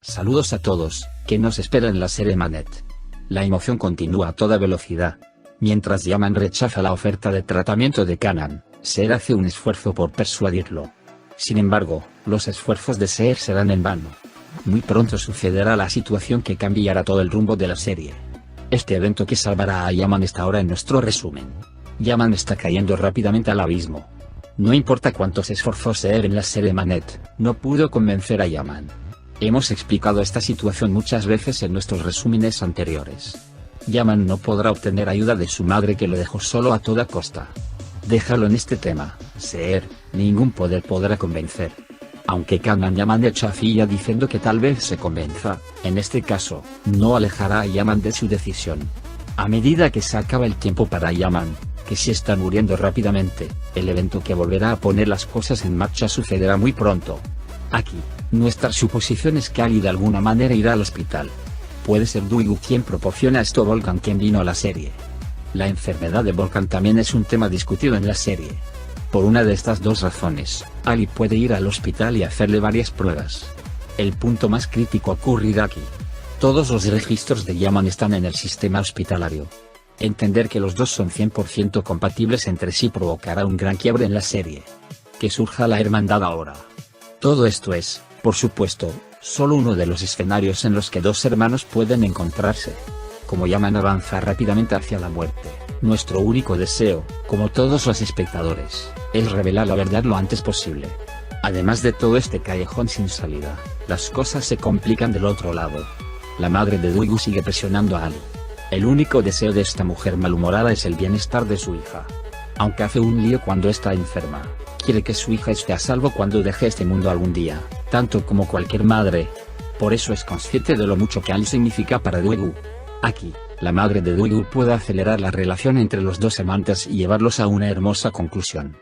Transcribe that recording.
Saludos a todos, que nos espera en la serie Manet. La emoción continúa a toda velocidad. Mientras Yaman rechaza la oferta de tratamiento de Kanan, Ser hace un esfuerzo por persuadirlo. Sin embargo, los esfuerzos de Ser serán en vano. Muy pronto sucederá la situación que cambiará todo el rumbo de la serie. Este evento que salvará a Yaman está ahora en nuestro resumen. Yaman está cayendo rápidamente al abismo. No importa cuántos esfuerzos Ser en la serie Manet, no pudo convencer a Yaman. Hemos explicado esta situación muchas veces en nuestros resúmenes anteriores. Yaman no podrá obtener ayuda de su madre que lo dejó solo a toda costa. Déjalo en este tema, Ser, ningún poder podrá convencer. Aunque Kanan Yaman de Chafilla diciendo que tal vez se convenza, en este caso, no alejará a Yaman de su decisión. A medida que se acaba el tiempo para Yaman, que se está muriendo rápidamente, el evento que volverá a poner las cosas en marcha sucederá muy pronto. Aquí, nuestra suposición es que Ali de alguna manera irá al hospital. Puede ser Duigu quien proporciona esto Volkan quien vino a la serie. La enfermedad de Volkan también es un tema discutido en la serie. Por una de estas dos razones, Ali puede ir al hospital y hacerle varias pruebas. El punto más crítico ocurrirá aquí. Todos los registros de Yaman están en el sistema hospitalario. Entender que los dos son 100% compatibles entre sí provocará un gran quiebre en la serie. Que surja la hermandad ahora. Todo esto es, por supuesto, solo uno de los escenarios en los que dos hermanos pueden encontrarse. Como llaman avanza rápidamente hacia la muerte, nuestro único deseo, como todos los espectadores, es revelar la verdad lo antes posible. Además de todo este callejón sin salida, las cosas se complican del otro lado. La madre de Duigu sigue presionando a Ali. El único deseo de esta mujer malhumorada es el bienestar de su hija. Aunque hace un lío cuando está enferma, quiere que su hija esté a salvo cuando deje este mundo algún día, tanto como cualquier madre. Por eso es consciente de lo mucho que Ali significa para Duigu. Aquí, la madre de Duigu puede acelerar la relación entre los dos amantes y llevarlos a una hermosa conclusión.